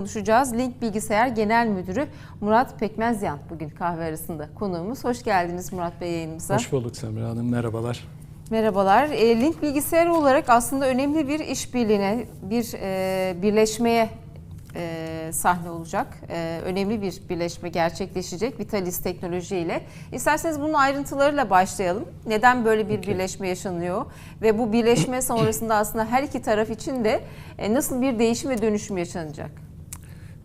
konuşacağız. Link Bilgisayar Genel Müdürü Murat Pekmezyan bugün kahve arasında konuğumuz. Hoş geldiniz Murat Bey yayınımıza. Hoş bulduk Semra Hanım, merhabalar. Merhabalar. E, Link Bilgisayar olarak aslında önemli bir işbirliğine, bir e, birleşmeye e, sahne olacak. E, önemli bir birleşme gerçekleşecek Vitalis Teknoloji ile. İsterseniz bunun ayrıntılarıyla başlayalım. Neden böyle bir Okey. birleşme yaşanıyor ve bu birleşme sonrasında aslında her iki taraf için de e, nasıl bir değişim ve dönüşüm yaşanacak?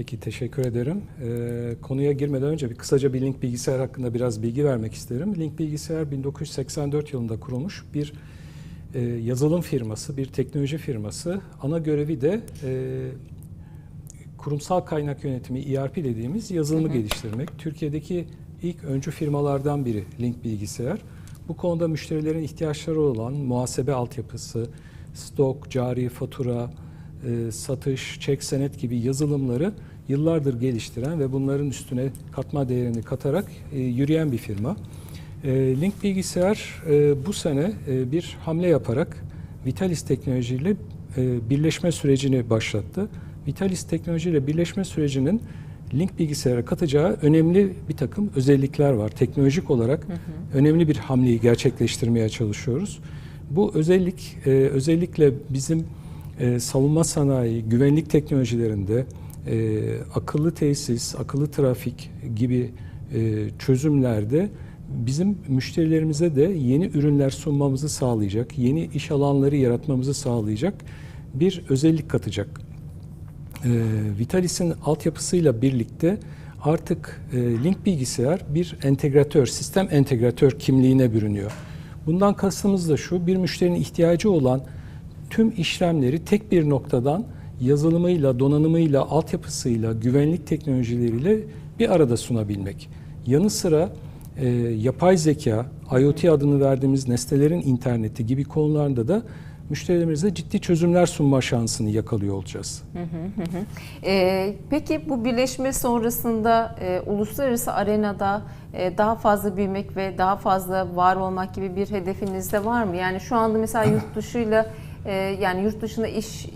Peki teşekkür ederim. Ee, konuya girmeden önce bir kısaca bir Link Bilgisayar hakkında biraz bilgi vermek isterim. Link Bilgisayar 1984 yılında kurulmuş bir e, yazılım firması, bir teknoloji firması. Ana görevi de e, kurumsal kaynak yönetimi ERP dediğimiz yazılımı Hı hı. geliştirmek. Türkiye'deki ilk öncü firmalardan biri Link Bilgisayar. Bu konuda müşterilerin ihtiyaçları olan muhasebe altyapısı, stok, cari fatura, e, satış, çek senet gibi yazılımları yıllardır geliştiren ve bunların üstüne katma değerini katarak e, yürüyen bir firma. E, Link Bilgisayar e, bu sene e, bir hamle yaparak Vitalis Teknoloji ile e, birleşme sürecini başlattı. Vitalis Teknoloji ile birleşme sürecinin Link Bilgisayar'a katacağı önemli bir takım özellikler var. Teknolojik olarak önemli bir hamleyi gerçekleştirmeye çalışıyoruz. Bu özellik e, özellikle bizim e, savunma sanayi, güvenlik teknolojilerinde e, akıllı tesis, akıllı trafik gibi e, çözümlerde bizim müşterilerimize de yeni ürünler sunmamızı sağlayacak, yeni iş alanları yaratmamızı sağlayacak bir özellik katacak. E, Vitalis'in altyapısıyla birlikte artık e, Link bilgisayar bir entegratör, sistem entegratör kimliğine bürünüyor. Bundan kastımız da şu, bir müşterinin ihtiyacı olan tüm işlemleri tek bir noktadan yazılımıyla, donanımıyla, altyapısıyla, güvenlik teknolojileriyle bir arada sunabilmek. Yanı sıra e, yapay zeka, IoT adını verdiğimiz nesnelerin interneti gibi konularda da müşterilerimize ciddi çözümler sunma şansını yakalıyor olacağız. Ee, peki bu birleşme sonrasında e, uluslararası arenada e, daha fazla büyümek ve daha fazla var olmak gibi bir hedefiniz de var mı? Yani şu anda mesela yurt dışıyla e, yani yurt dışında iş e,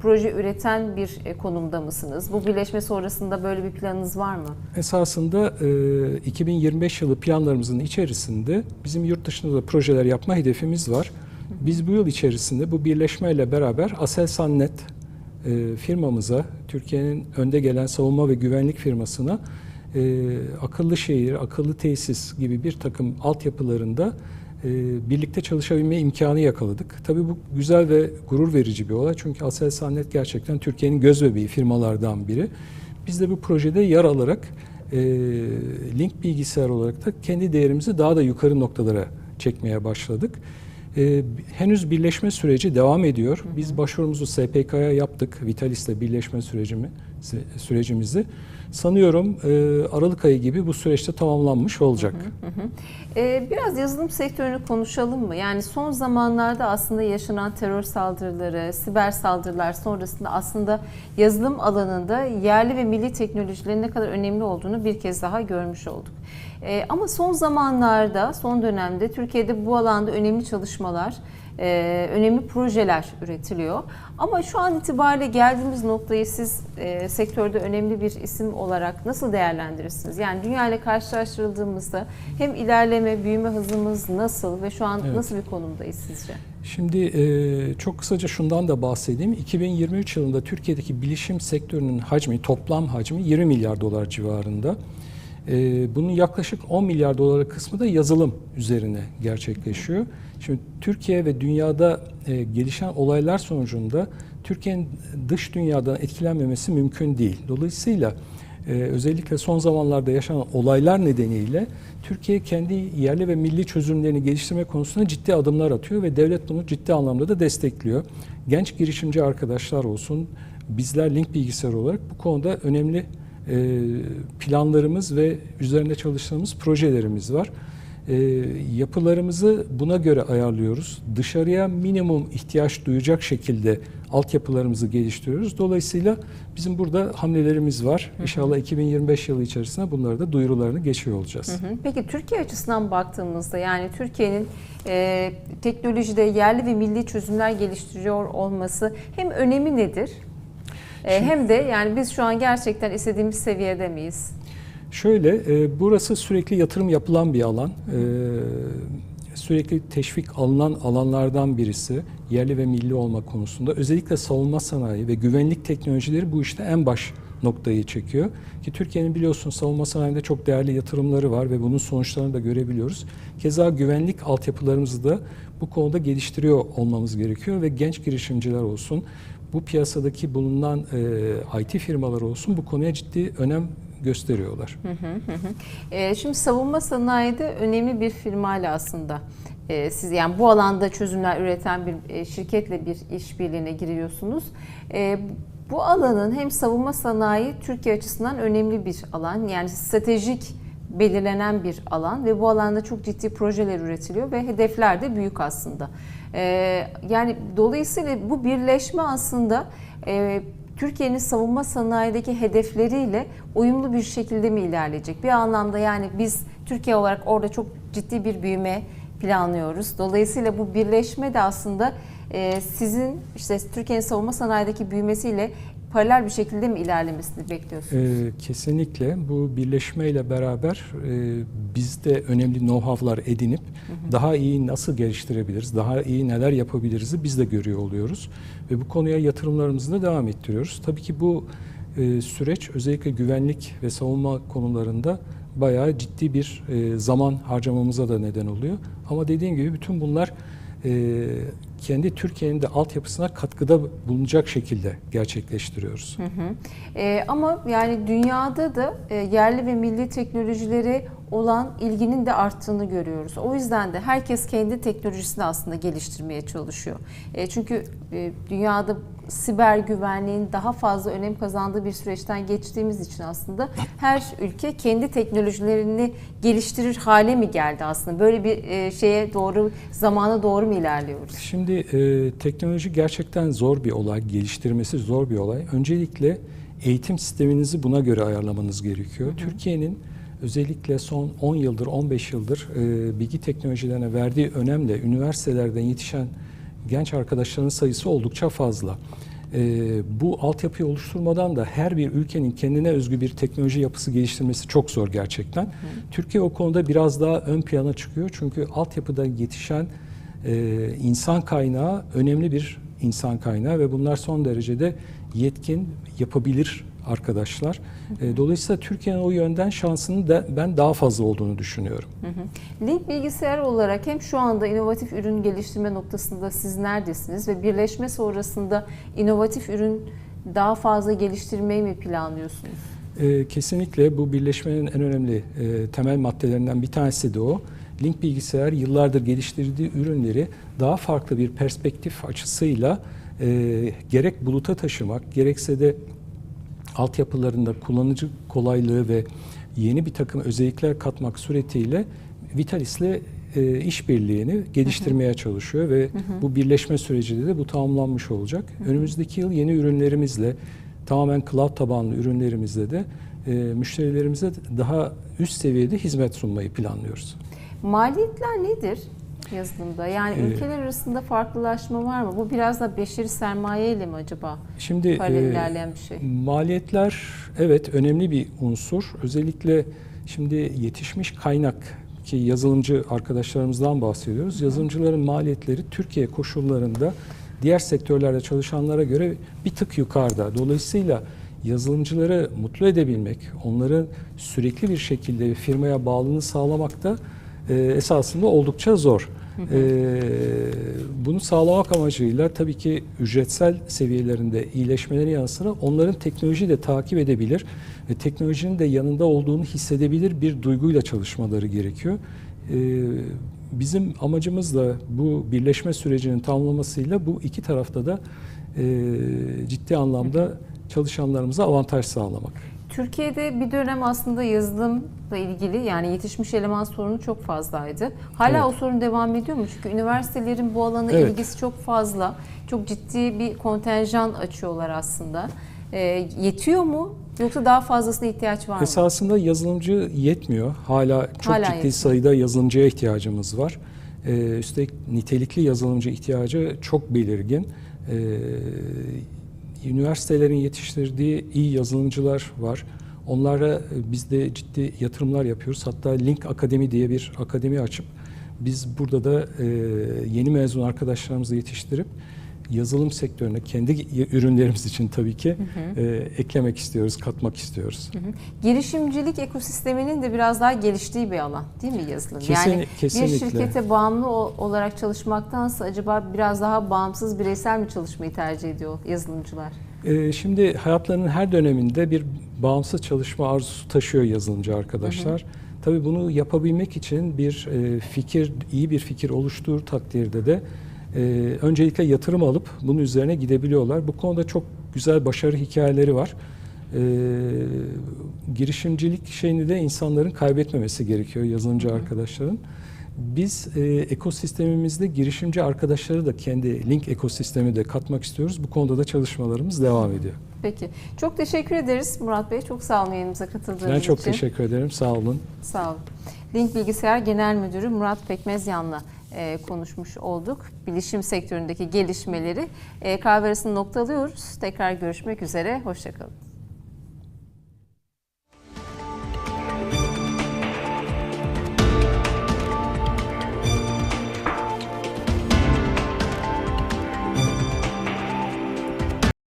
proje üreten bir e, konumda mısınız? Bu birleşme sonrasında böyle bir planınız var mı? Esasında e, 2025 yılı planlarımızın içerisinde bizim yurt dışında da projeler yapma hedefimiz var. Biz bu yıl içerisinde bu birleşmeyle beraber Aselsan.net e, firmamıza, Türkiye'nin önde gelen savunma ve güvenlik firmasına e, akıllı şehir, akıllı tesis gibi bir takım altyapılarında e, birlikte çalışabilme imkanı yakaladık. Tabii bu güzel ve gurur verici bir olay çünkü Aselsan.net gerçekten Türkiye'nin göz bebeği firmalardan biri. Biz de bu projede yer alarak e, Link bilgisayar olarak da kendi değerimizi daha da yukarı noktalara çekmeye başladık. Ee, henüz birleşme süreci devam ediyor. Biz başvurumuzu SPK'ya yaptık. Vitalis'le birleşme sürecimi, sürecimizi. Sanıyorum e, Aralık ayı gibi bu süreçte tamamlanmış olacak. Ee, biraz yazılım sektörünü konuşalım mı? Yani son zamanlarda aslında yaşanan terör saldırıları, siber saldırılar sonrasında aslında yazılım alanında yerli ve milli teknolojilerin ne kadar önemli olduğunu bir kez daha görmüş olduk. Ee, ama son zamanlarda, son dönemde Türkiye'de bu alanda önemli çalışmalar, e, önemli projeler üretiliyor. Ama şu an itibariyle geldiğimiz noktayı siz e, sektörde önemli bir isim olarak nasıl değerlendirirsiniz? Yani dünya ile karşılaştırıldığımızda hem ilerleme, büyüme hızımız nasıl ve şu an Evet. nasıl bir konumdayız sizce? Şimdi e, çok kısaca şundan da bahsedeyim. 2023 yılında Türkiye'deki bilişim sektörünün hacmi, toplam hacmi 20 milyar dolar civarında. E, bunun yaklaşık 10 milyar dolara kısmı da yazılım üzerine gerçekleşiyor. Şimdi Türkiye ve dünyada e, gelişen olaylar sonucunda Türkiye'nin dış dünyadan etkilenmemesi mümkün değil. Dolayısıyla e, özellikle son zamanlarda yaşanan olaylar nedeniyle Türkiye kendi yerli ve milli çözümlerini geliştirme konusunda ciddi adımlar atıyor ve devlet bunu ciddi anlamda da destekliyor. Genç girişimci arkadaşlar olsun, bizler Link Bilgisayar olarak bu konuda önemli planlarımız ve üzerinde çalıştığımız projelerimiz var. E, yapılarımızı buna göre ayarlıyoruz. Dışarıya minimum ihtiyaç duyacak şekilde altyapılarımızı geliştiriyoruz. Dolayısıyla bizim burada hamlelerimiz var. İnşallah 2025 yılı içerisinde bunları da duyurularını geçiyor olacağız. Hı hı. Peki Türkiye açısından baktığımızda yani Türkiye'nin e, teknolojide yerli ve milli çözümler geliştiriyor olması hem önemi nedir? E, hem de yani biz şu an gerçekten istediğimiz seviyede miyiz? Şöyle, e, burası sürekli yatırım yapılan bir alan. E, sürekli teşvik alınan alanlardan birisi. Yerli ve milli olma konusunda. Özellikle savunma sanayi ve güvenlik teknolojileri bu işte en baş noktayı çekiyor. Ki Türkiye'nin biliyorsun savunma sanayinde çok değerli yatırımları var ve bunun sonuçlarını da görebiliyoruz. Keza güvenlik altyapılarımızı da bu konuda geliştiriyor olmamız gerekiyor ve genç girişimciler olsun, bu piyasadaki bulunan e, IT firmalar olsun bu konuya ciddi önem gösteriyorlar. E, şimdi savunma sanayide önemli bir firmayla aslında e, siz yani bu alanda çözümler üreten bir e, şirketle bir işbirliğine giriyorsunuz. E, bu alanın hem savunma sanayi Türkiye açısından önemli bir alan. Yani stratejik belirlenen bir alan ve bu alanda çok ciddi projeler üretiliyor ve hedefler de büyük aslında. E, yani dolayısıyla bu birleşme aslında e, Türkiye'nin savunma sanayideki hedefleriyle uyumlu bir şekilde mi ilerleyecek? Bir anlamda yani biz Türkiye olarak orada çok ciddi bir büyüme planlıyoruz. Dolayısıyla bu birleşme de aslında e, sizin işte Türkiye'nin savunma sanayideki büyümesiyle paralel bir şekilde mi ilerlemesini bekliyorsunuz? Ee, kesinlikle bu birleşmeyle beraber e, biz de önemli know-how'lar edinip daha iyi nasıl geliştirebiliriz, daha iyi neler yapabiliriz biz de görüyor oluyoruz. Ve bu konuya yatırımlarımızı da devam ettiriyoruz. Tabii ki bu e, süreç özellikle güvenlik ve savunma konularında bayağı ciddi bir e, zaman harcamamıza da neden oluyor. Ama dediğim gibi bütün bunlar e, kendi Türkiye'nin de altyapısına katkıda bulunacak şekilde gerçekleştiriyoruz. Hı hı. E, ama yani dünyada da e, yerli ve milli teknolojileri olan ilginin de arttığını görüyoruz. O yüzden de herkes kendi teknolojisini aslında geliştirmeye çalışıyor. E, çünkü e, dünyada siber güvenliğin daha fazla önem kazandığı bir süreçten geçtiğimiz için aslında her ülke kendi teknolojilerini geliştirir hale mi geldi aslında? Böyle bir e, şeye doğru, zamana doğru mu ilerliyoruz? Şimdi e, teknoloji gerçekten zor bir olay, geliştirmesi zor bir olay. Öncelikle eğitim sisteminizi buna göre ayarlamanız gerekiyor. Türkiye'nin özellikle son 10 yıldır, 15 yıldır e, bilgi teknolojilerine verdiği önemle üniversitelerden yetişen genç arkadaşların sayısı oldukça fazla. E, bu altyapıyı oluşturmadan da her bir ülkenin kendine özgü bir teknoloji yapısı geliştirmesi çok zor gerçekten. Türkiye o konuda biraz daha ön plana çıkıyor çünkü altyapıda yetişen e, insan kaynağı önemli bir insan kaynağı ve bunlar son derecede yetkin, yapabilir arkadaşlar. E, dolayısıyla Türkiye'nin o yönden şansının da ben daha fazla olduğunu düşünüyorum. Hı hı. Link bilgisayar olarak hem şu anda inovatif ürün geliştirme noktasında siz neredesiniz ve birleşme sonrasında inovatif ürün daha fazla geliştirmeyi mi planlıyorsunuz? E, kesinlikle bu birleşmenin en önemli e, temel maddelerinden bir tanesi de o. Link bilgisayar yıllardır geliştirdiği ürünleri daha farklı bir perspektif açısıyla e, gerek buluta taşımak gerekse de altyapılarında kullanıcı kolaylığı ve yeni bir takım özellikler katmak suretiyle Vitalis'le e, işbirliğini geliştirmeye çalışıyor ve bu birleşme sürecinde de bu tamamlanmış olacak. Önümüzdeki yıl yeni ürünlerimizle tamamen cloud tabanlı ürünlerimizle de e, müşterilerimize daha üst seviyede hizmet sunmayı planlıyoruz. Maliyetler nedir yazılımda? Yani Ee, ülkeler arasında farklılaşma var mı? Bu biraz da beşeri sermaye ile mi acaba Şimdi paralel e, ilerleyen bir şey? maliyetler evet önemli bir unsur. Özellikle şimdi yetişmiş kaynak ki yazılımcı arkadaşlarımızdan bahsediyoruz. Yazılımcıların maliyetleri Türkiye koşullarında diğer sektörlerde çalışanlara göre bir tık yukarıda. Dolayısıyla yazılımcıları mutlu edebilmek, onların sürekli bir şekilde firmaya bağlılığını sağlamak da e, esasında oldukça zor. E, bunu sağlamak amacıyla tabii ki ücretsel seviyelerinde iyileşmeleri yanı sıra onların teknolojiyi de takip edebilir ve teknolojinin de yanında olduğunu hissedebilir bir duyguyla çalışmaları gerekiyor. E, bizim amacımız da bu birleşme sürecinin tamamlamasıyla bu iki tarafta da e, ciddi anlamda çalışanlarımıza avantaj sağlamak. Türkiye'de bir dönem aslında yazılımla ilgili yani yetişmiş eleman sorunu çok fazlaydı. Hala Evet. o sorun devam ediyor mu? Çünkü üniversitelerin bu alana Evet. ilgisi çok fazla. Çok ciddi bir kontenjan açıyorlar aslında. Ee, yetiyor mu? Yoksa daha fazlasına ihtiyaç var mı? Esasında yazılımcı yetmiyor. Hala çok Hala ciddi yetmiyor. sayıda yazılımcıya ihtiyacımız var. Ee, üstelik nitelikli yazılımcı ihtiyacı çok belirgin. Ee, üniversitelerin yetiştirdiği iyi yazılımcılar var. Onlara e, biz de ciddi yatırımlar yapıyoruz. Hatta Link Akademi diye bir akademi açıp biz burada da e, yeni mezun arkadaşlarımızı yetiştirip yazılım sektörüne kendi ürünlerimiz için tabii ki e, eklemek istiyoruz, katmak istiyoruz. Girişimcilik ekosisteminin de biraz daha geliştiği bir alan değil mi yazılım? Kesin- yani kesinlikle. bir şirkete bağımlı olarak çalışmaktansa acaba biraz daha bağımsız bireysel mi çalışmayı tercih ediyor yazılımcılar? Ee, Şimdi hayatlarının her döneminde bir bağımsız çalışma arzusu taşıyor yazılımcı arkadaşlar. Tabii bunu yapabilmek için bir e, fikir, iyi bir fikir oluştuğu takdirde de e, öncelikle yatırım alıp bunun üzerine gidebiliyorlar. Bu konuda çok güzel başarı hikayeleri var. E, girişimcilik şeyini de insanların kaybetmemesi gerekiyor yazılımcı arkadaşların. Biz e, ekosistemimizde girişimci arkadaşları da kendi link ekosistemi de katmak istiyoruz. Bu konuda da çalışmalarımız devam ediyor. Peki. Çok teşekkür ederiz Murat Bey. Çok sağ olun yayınımıza katıldığınız Ben çok için. teşekkür ederim. Sağ olun. Sağ olun. Link Bilgisayar Genel Müdürü Murat Pekmezyan'la e, konuşmuş olduk. Bilişim sektöründeki gelişmeleri e, kahve arasında noktalıyoruz. Tekrar görüşmek üzere. Hoşçakalın.